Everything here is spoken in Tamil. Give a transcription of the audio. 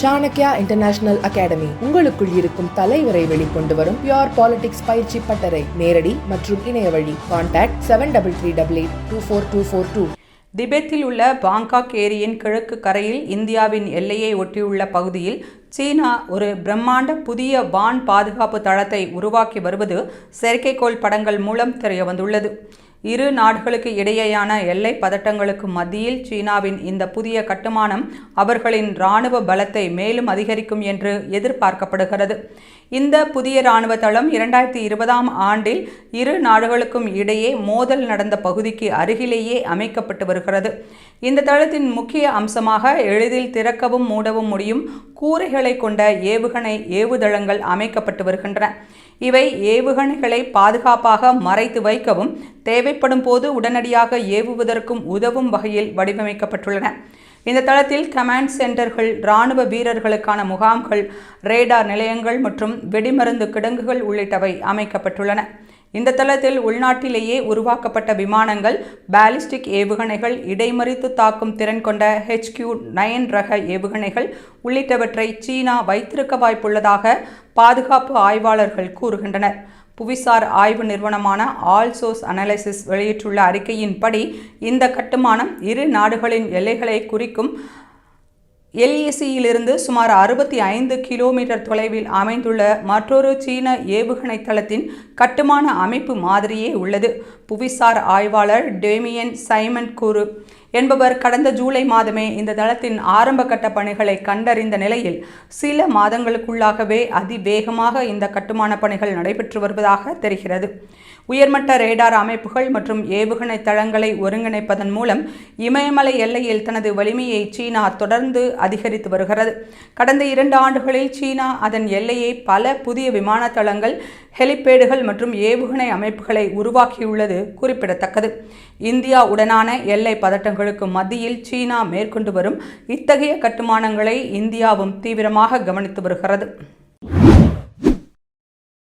சாணக்யா இன்டர்நேஷனல் அகாடமி உங்களுக்குள் இருக்கும் தலைவரை வெளிக்கொண்டு வரும் பியோர் பாலிடிக்ஸ் பயிற்சி பட்டறை. நேரடி மற்றும் இணைய வழி. Contact seven double three double eight two four two four two திபெத்தில் உள்ள பாங்காக் ஏரியின் கிழக்கு கரையில் இந்தியாவின் எல்லையை ஒட்டியுள்ள பகுதியில் சீனா ஒரு பிரம்மாண்ட புதிய வான் பாதுகாப்பு தளத்தை உருவாக்கி வருவது செயற்கைக்கோள் படங்கள் மூலம் தெரியவந்துள்ளது. இரு நாடுகளுக்கு இடையேயான எல்லை பதட்டங்களுக்கு மத்தியில் சீனாவின் இந்த புதிய கட்டுமானம் அவர்களின் இராணுவ பலத்தை மேலும் அதிகரிக்கும் என்று எதிர்பார்க்கப்படுகிறது. இந்த புதிய இராணுவ தளம் இரண்டாயிரத்தி இருபதாம் ஆண்டில் இரு நாடுகளுக்கும் இடையே மோதல் நடந்த பகுதிக்கு அருகிலேயே அமைக்கப்பட்டு வருகிறது. இந்த தளத்தின் முக்கிய அம்சமாக எளிதில் திறக்கவும் மூடவும் முடியும் கூரைகளை கொண்ட ஏவுகணை ஏவுதளங்கள் அமைக்கப்பட்டு வருகின்றன. இவை ஏவுகணைகளை பாதுகாப்பாக மறைத்து வைக்கவும் தேவைப்படும் போது உடனடியாக ஏவுவதற்கும் உதவும் வகையில் வடிவமைக்கப்பட்டுள்ளன. இந்த தளத்தில் கமாண்ட் சென்டர்கள் இராணுவ வீரர்களுக்கான முகாம்கள் ரேடார் நிலையங்கள் மற்றும் வெடிமருந்து கிடங்குகள் உள்ளிட்டவை அமைக்கப்பட்டுள்ளன. இந்த தளத்தில் உள்நாட்டிலேயே உருவாக்கப்பட்ட விமானங்கள் பாலிஸ்டிக் ஏவுகணைகள் இடைமறித்து தாக்கும் திறன் கொண்ட ஹெச்கியூ நயன் ரக ஏவுகணைகள் உள்ளிட்டவற்றை சீனா வைத்திருக்க வாய்ப்புள்ளதாக பாதுகாப்பு ஆய்வாளர்கள் கூறுகின்றனர். புவிசார் ஆய்வு நிறுவனமான ஆல்சோஸ் அனலைசிஸ் வெளியிட்டுள்ள அறிக்கையின்படி இந்த கட்டுமானம் இரு நாடுகளின் எல்லைகளை குறிக்கும் எல்இசியிலிருந்து சுமார் அறுபத்தி ஐந்து கிலோமீட்டர் தொலைவில் அமைந்துள்ள மற்றொரு சீன ஏவுகணை தளத்தின் கட்டுமான அமைப்பு மாதிரியே உள்ளது. புவிசார் ஆய்வாளர் டேமியன் சைமன் கூறு என்பவர் கடந்த ஜூலை மாதமே இந்த தளத்தின் ஆரம்ப கட்ட பணிகளை கண்டறிந்த நிலையில் சில மாதங்களுக்குள்ளாகவே அதிவேகமாக இந்த கட்டுமான பணிகள் நடைபெற்று வருவதாக தெரிகிறது. உயர்மட்ட ரேடார் அமைப்புகள் மற்றும் ஏவுகணை தளங்களை ஒருங்கிணைப்பதன் மூலம் இமயமலை எல்லையில் தனது வலிமையை சீனா தொடர்ந்து அதிகரித்து வருகிறது. கடந்த இரண்டு ஆண்டுகளில் சீனா அதன் எல்லையை பல புதிய விமான தளங்கள் ஹெலிபேடுகள் மற்றும் ஏவுகணை அமைப்புகளை உருவாக்கியுள்ளது குறிப்பிடத்தக்கது. இந்தியா உடனான எல்லை பதட்டங்களுக்கு மத்தியில் சீனா மேற்கொண்டு வரும் இத்தகைய கட்டுமானங்களை இந்தியாவும் தீவிரமாக கவனித்து வருகிறது.